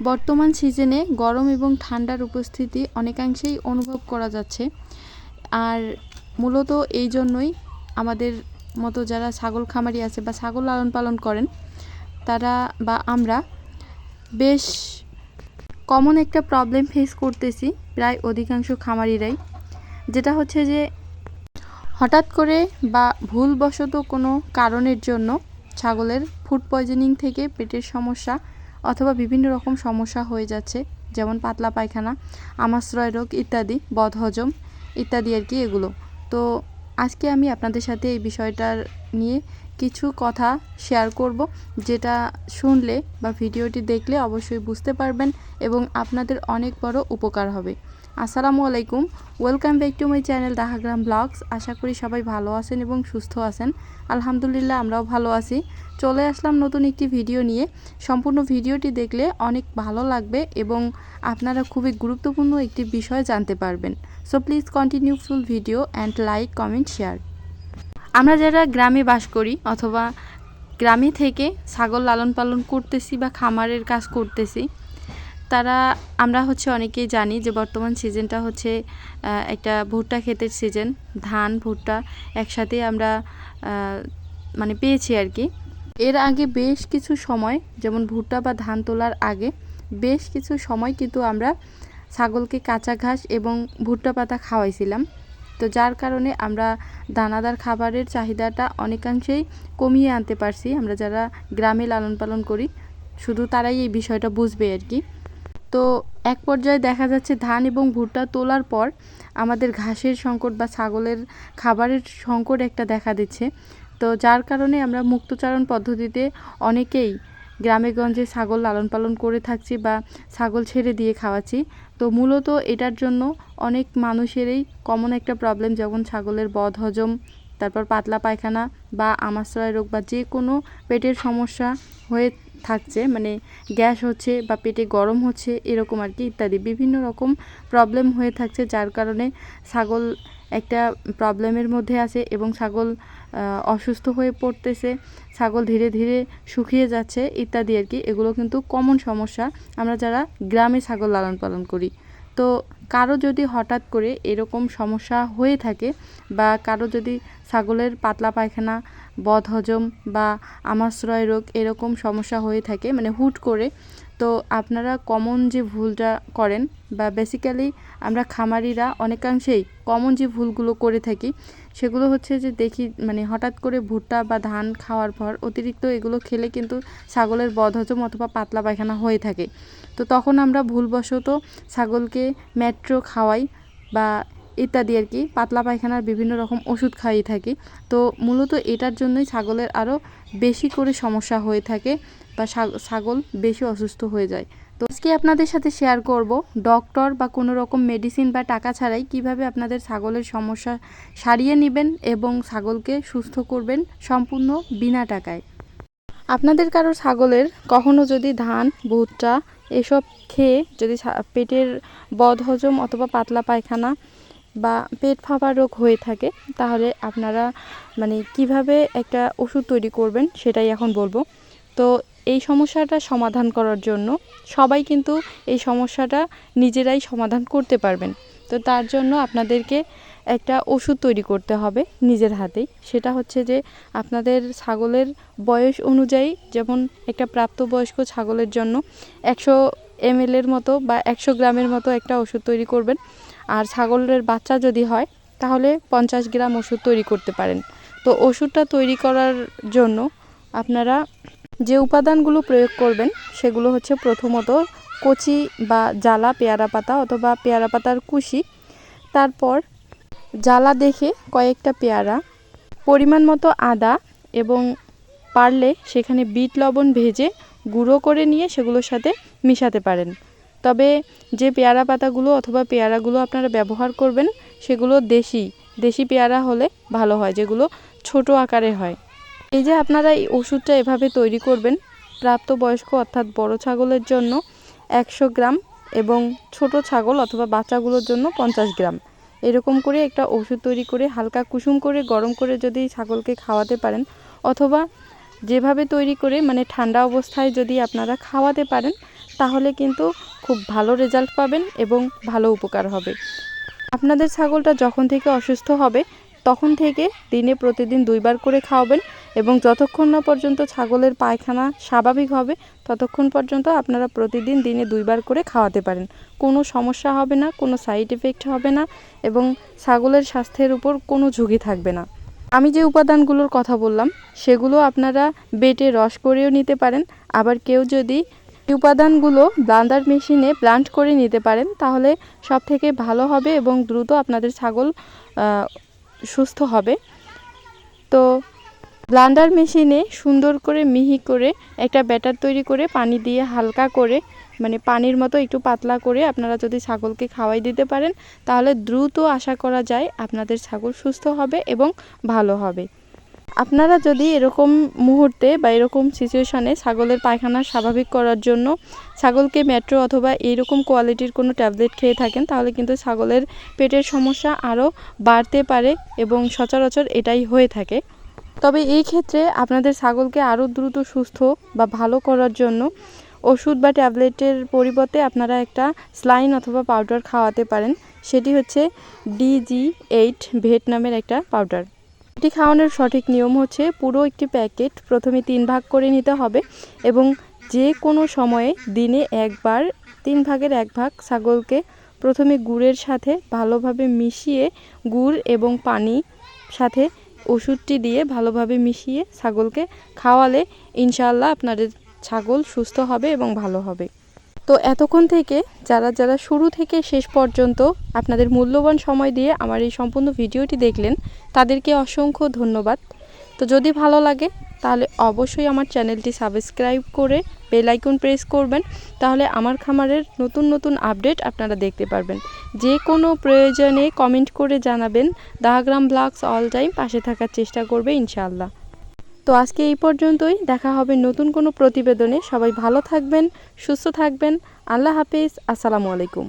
বর্তমান সিজনে গরম এবং ঠান্ডার উপস্থিতি অনেকাংশেই অনুভব করা যাচ্ছে। আর মূলত এই জন্যই আমাদের মতো যারা ছাগল খামারি আছে বা ছাগল লালন পালন করেন, তারা বা আমরা বেশ কমন একটা প্রবলেম ফেস করতেছি প্রায় অধিকাংশ খামারিরাই। যেটা হচ্ছে যে, হঠাৎ করে বা ভুলবশত কোনো কারণের জন্য ছাগলের ফুড পয়জনিং থেকে পেটের সমস্যা অথবা বিভিন্ন রকম সমস্যা হয়ে যাচ্ছে, যেমন পাতলা পায়খানা, আমাশ্রয় রোগ ইত্যাদি, বদহজম ইত্যাদি আর কি এগুলো। তো আজকে আমি আপনাদের সাথে এই বিষয়টার নিয়ে কিছু কথা শেয়ার করব, যেটা শুনলে বা ভিডিওটি দেখলে অবশ্যই বুঝতে পারবেন এবং আপনাদের অনেক বড় উপকার হবে। আসসালামু আলাইকুম। Welcome back to my channel Dahagram vlogs আশা করি সবাই ভালো আছেন এবং সুস্থ আছেন। আলহামদুলিল্লাহ, আমরাও ভালো আছি। চলে আসলাম নতুন একটি ভিডিও নিয়ে। সম্পূর্ণ ভিডিওটি দেখলে অনেক ভালো লাগবে এবং আপনারা খুবই গুরুত্বপূর্ণ একটি বিষয় জানতে পারবেন। So please continue full video and like comment share আমরা যারা গ্রামে বাস করি অথবা গ্রামে থেকে ছাগল লালন পালন করতেছি বা খামারের কাজ করতেছি তারা, আমরা হচ্ছে অনেকেই জানি যে বর্তমান সিজনটা হচ্ছে একটা ভুট্টা ক্ষেতের সিজন। ধান, ভুট্টা একসাথে আমরা মানে পেয়েছি আর কি। এর আগে বেশ কিছু সময়, যেমন ভুট্টা বা ধান তোলার আগে, বেশ কিছু সময় কিন্তু আমরা ছাগলকে কাঁচা ঘাস এবং ভুট্টা পাতা খাওয়াইছিলাম। তো যার কারণে আমরা দানাদার খাবারের চাহিদাটা অনেকাংশেই কমিয়ে আনতে পারছি। আমরা যারা গ্রামে লালন পালন করি, শুধু তারাই এই বিষয়টা বুঝবে আর কি। তো এক পর্যায়ে দেখা যাচ্ছে ধান এবং ভুট্টা তোলার পর আমাদের ঘাসের সংকট বা ছাগলের খাবারের সংকট একটা দেখা দিচ্ছে। তো যার কারণে আমরা মুক্তচারণ পদ্ধতিতে অনেকেই গ্রামে গঞ্জে ছাগল লালন পালন করে থাকছি বা ছাগল ছেড়ে দিয়ে খাওয়াচ্ছি। তো মূলত এটার জন্য অনেক মানুষেরই কমন একটা প্রবলেম যেমন ছাগলের বদ হজম তারপর পাতলা পায়খানা বা আমাশয় রোগ বা যে কোনো পেটের সমস্যা হয়ে থাকছে মানে গ্যাস হচ্ছে বা পেটে গরম হচ্ছে, এরকম আর কি ইত্যাদি। বিভিন্ন রকম প্রবলেম হয়ে থাকছে, যার কারণে ছাগল একটা প্রবলেমের মধ্যে আছে এবং ছাগল অসুস্থ হয়ে পড়তেছে, ছাগল ধীরে ধীরে শুকিয়ে যাচ্ছে ইত্যাদি আর কি এগুলো কিন্তু কমন সমস্যা। আমরা যারা গ্রামে ছাগল লালন পালন করি তো কারও যদি হঠাৎ করে এরকম সমস্যা হয়ে থাকে বা কারও যদি ছাগলের পাতলা পায়খানা, বদহজম বা আমাশ্রয় রোগ এরকম সমস্যা হয়ে থাকে মানে হুট করে তো আপনারা কমন যে ভুলটা করেন বা বেসিক্যালি আমরা খামারিরা অনেকাংশেই কমন যে ভুলগুলো করে থাকি, সেগুলো হচ্ছে যে দেখি মানে হঠাৎ করে ভুট্টা বা ধান খাওয়ার পর অতিরিক্ত এগুলো খেলে কিন্তু ছাগলের বদহজম অথবা পাতলা পায়খানা হয়ে থাকে। তো তখন আমরা ভুলবশত ছাগলকে ম্যাট্রো খাওয়াই বা ইত্যাদি আর কি, পাতলা পায়খানার বিভিন্ন রকম ওষুধ খাইয়ে থাকি। তো মূলত এটার জন্যই ছাগলের আরও বেশি করে সমস্যা হয়ে থাকে। বা ছাগল বেশি অসুস্থ হয়ে যায়। তো আজকে আপনাদের সাথে শেয়ার করব ডক্টর বা কোনো রকম মেডিসিন বা টাকা ছাড়াই কীভাবে আপনাদের ছাগলের সমস্যা সারিয়ে নেবেন এবং ছাগলকে সুস্থ করবেন সম্পূর্ণ বিনা টাকায়। আপনাদের কারও ছাগলের কখনো যদি ধান, ভুট্টা এসব খেয়ে যদি পেটের বদহজম অথবা পাতলা পায়খানা বা পেট ফাঁপা রোগ হয়ে থাকে, তাহলে আপনারা মানে কীভাবে একটা ওষুধ তৈরি করবেন সেটাই এখন বলব। তো এই সমস্যাটা সমাধান করার জন্য সবাই কিন্তু এই সমস্যাটা নিজেরাই সমাধান করতে পারবেন। তো তার জন্য আপনাদেরকে একটা ওষুধ তৈরি করতে হবে নিজের হাতেই। সেটা হচ্ছে যে আপনাদের ছাগলের বয়স অনুযায়ী যেমন একটা প্রাপ্তবয়স্ক ছাগলের জন্য একশো এম এর মতো বা একশো গ্রামের মতো একটা ওষুধ তৈরি করবেন। আর ছাগলের বাচ্চা যদি হয়, তাহলে পঞ্চাশ গ্রাম ওষুধ তৈরি করতে পারেন। তো ওষুধটা তৈরি করার জন্য আপনারা যে উপাদানগুলো প্রয়োগ করবেন, সেগুলো হচ্ছে প্রথমত কচি বা জ্বালা পেয়ারা পাতা অথবা পেয়ারা পাতার কুশি। তারপর জ্বালা দেখে কয়েকটা পেয়ারা, পরিমাণ মতো আদা এবং পারলে সেখানে বিট লবণ ভেজে গুঁড়ো করে নিয়ে সেগুলোর সাথে মিশাতে পারেন। তবে যে পেয়ারা পাতাগুলো অথবা পেয়ারাগুলো আপনারা ব্যবহার করবেন, সেগুলো দেশি দেশি পেয়ারা হলে ভালো হয়, যেগুলো ছোট আকারে হয়। এই যে আপনারা এই ওষুধটা এভাবে তৈরি করবেন, প্রাপ্তবয়স্ক অর্থাৎ বড় ছাগলের জন্য একশো গ্রাম এবং ছোট ছাগল অথবা বাচ্চাগুলোর জন্য পঞ্চাশ গ্রাম। এরকম করে একটা ওষুধ তৈরি করে হালকা কুসুম করে, গরম করে যদি ছাগলকে খাওয়াতে পারেন অথবা যেভাবে তৈরি করে মানে ঠান্ডা অবস্থায় যদি আপনারা খাওয়াতে পারেন, তাহলে কিন্তু খুব ভালো রেজাল্ট পাবেন এবং ভালো উপকার হবে। আপনাদের ছাগলটা যখন থেকে অসুস্থ হবে তখন থেকে দিনে প্রতিদিন দুইবার করে খাওয়াবেন এবং যতক্ষণ না পর্যন্ত ছাগলের পায়খানা স্বাভাবিক হবে, ততক্ষণ পর্যন্ত আপনারা প্রতিদিন দিনে দুইবার করে খাওয়াতে পারেন। কোনো সমস্যা হবে না, কোনো সাইড এফেক্ট হবে না এবং ছাগলের স্বাস্থ্যের উপর কোনো ঝুঁকি থাকবে না। আমি যে উপাদানগুলোর কথা বললাম, সেগুলো আপনারা বেটে রস করেও নিতে পারেন। আবার কেউ যদি উপাদানগুলো ব্লান্ডার মেশিনে ব্লান্ড করে নিতে পারেন, তাহলে সব থেকে ভালো হবে এবং দ্রুত আপনাদের ছাগল সুস্থ হবে। তো ব্লান্ডার মেশিনে সুন্দর করে মিহি করে একটা ব্যাটার তৈরি করে পানি দিয়ে হালকা করে মানে পানির মতো একটু পাতলা করে আপনারা যদি ছাগলকে খাওয়াই দিতে পারেন, তাহলে দ্রুত আশা করা যায় আপনাদের ছাগল সুস্থ হবে এবং ভালো হবে। আপনারা যদি এরকম মুহূর্তে বা এরকম সিচুয়েশনে ছাগলের পায়খানা স্বাভাবিক করার জন্য ছাগলকে মেট্রো অথবা এইরকম কোয়ালিটির কোনো ট্যাবলেট খেয়ে থাকেন, তাহলে কিন্তু ছাগলের পেটের সমস্যা আরও বাড়তে পারে এবং সচরাচর এটাই হয়ে থাকে। তবে এই ক্ষেত্রে আপনাদের ছাগলকে আরও দ্রুত সুস্থ বা ভালো করার জন্য ওষুধ বা ট্যাবলেটের পরিবর্তে আপনারা একটা স্লাইন অথবা পাউডার খাওয়াতে পারেন। সেটি হচ্ছে ডিজি এইট ভেট নামের একটা পাউডার এটি খাওয়ানোর সঠিক নিয়ম হচ্ছে পুরো একটি প্যাকেট প্রথমে তিন ভাগ করে নিতে হবে এবং যে কোনো সময়ে দিনে একবার, তিন ভাগের এক ভাগ ছাগলকে প্রথমে গুড়ের সাথে ভালোভাবে মিশিয়ে গুড় এবং পানি সাথে ওষুধটি দিয়ে ভালোভাবে মিশিয়ে ছাগলকে খাওয়ালে ইনশাল্লাহ আপনাদের ছাগল সুস্থ হবে এবং ভালো হবে। তো এতক্ষণ থেকে যারা যারা শুরু থেকে শেষ পর্যন্ত আপনাদের মূল্যবান সময় দিয়ে আমার এই সম্পূর্ণ ভিডিওটি দেখলেন, তাদেরকে অসংখ্য ধন্যবাদ। তো যদি ভালো লাগে, তাহলে অবশ্যই আমার চ্যানেলটি সাবস্ক্রাইব করে বেল আইকন প্রেস করবেন, তাহলে আমার খামারের নতুন নতুন আপডেট আপনারা দেখতে পারবেন। যে কোনো প্রয়োজনে কমেন্ট করে জানাবেন। দাহাগ্রাম ব্লগস অল টাইম পাশে থাকার চেষ্টা করবে ইনশাআল্লাহ। তো আজকে এই পর্যন্তই। দেখা হবে নতুন কোনো প্রতিবেদনে। সবাই ভালো থাকবেন, সুস্থ থাকবেন। আল্লাহ হাফিজ। আসসালামু আলাইকুম।